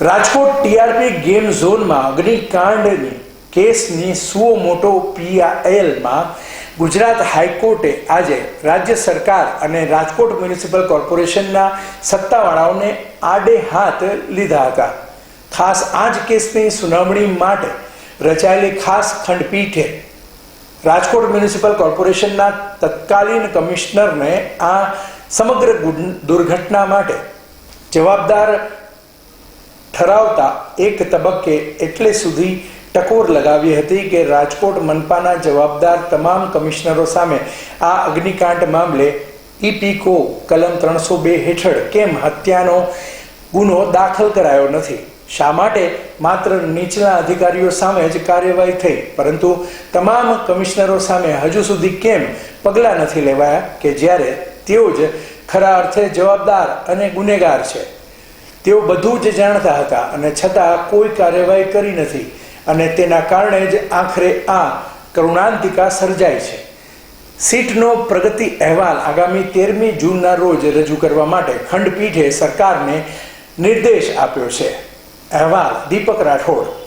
Rajkot TRP game ઝોનમાં અગ્નિકાંડની કેસની સુઓ મોટો પીઆઈએલમાં ગુજરાત હાઈકોર્ટે આજે રાજ્ય સરકાર અને રાજકોટ મ્યુનિસિપલ કોર્પોરેશનના સત્તાવાળાઓને આડે હાથ લીધા હતા. ખાસ આ જ કેસની સુનાવણી માટે રચાયેલી ખાસ ખંડપીઠે રાજકોટ મ્યુનિસિપલ કોર્પોરેશનના તત્કાલીન કમિશનરને આ સમગ્ર દુર્ઘટના માટે જવાબદાર ઠરાવતા એક તબક્કે એટલે સુધી ટકોર લગાવી હતી કે રાજકોટ મનપાના જવાબદાર તમામ કમિશનરો સામે આ અગ્નિકાંડ મામલે ઈપીકો કલમ ત્રણસો બે હેઠળ કેમ હત્યાનો ગુનો દાખલ કરાયો નથી? શા માટે માત્ર નીચલા અધિકારીઓ સામે જ કાર્યવાહી થઈ, પરંતુ તમામ કમિશનરો સામે હજુ સુધી કેમ પગલાં નથી લેવાયા કે જ્યારે તેઓ જ ખરા અર્થે જવાબદાર અને ગુનેગાર છે? તેઓ બધું જ જાણતા હતા અને છતાં કોઈ કાર્યવાહી કરી નથી અને તેના કારણે જ આખરે આ કરુણાંતિકા સર્જાય છે. સીટનો પ્રગતિ અહેવાલ આગામી તેરમી જૂનના રોજ રજૂ કરવા માટે ખંડપીઠે સરકારને નિર્દેશ આપ્યો છે. અહેવાલ દીપક રાઠોડ.